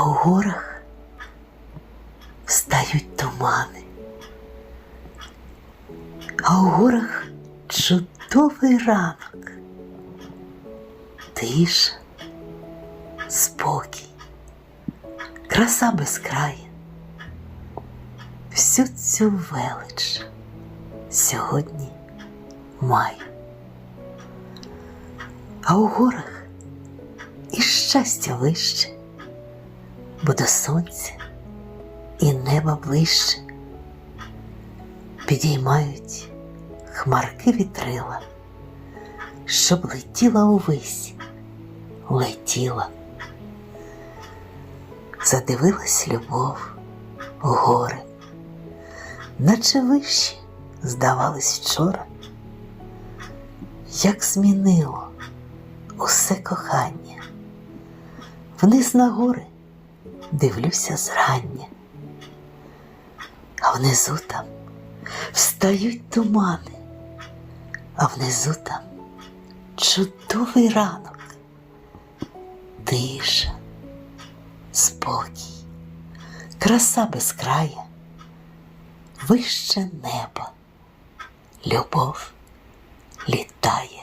а у горах встають тумани. А у горах чудовий ранок. Тиша, спокій, краса безкрая. Всю цю велич сьогодні маю. А у горах і щастя вище, бо до сонця і неба ближче підіймають хмарки вітрила, щоб летіла увесь, летіла. Задивилась любов у гори, наче вищі здавались вчора, як змінило усе кохання. Вниз на гори дивлюся зрання, а внизу там встають тумани, а внизу там чудовий ранок, тиша, спокій, краса безкрая, вище неба, любов літає.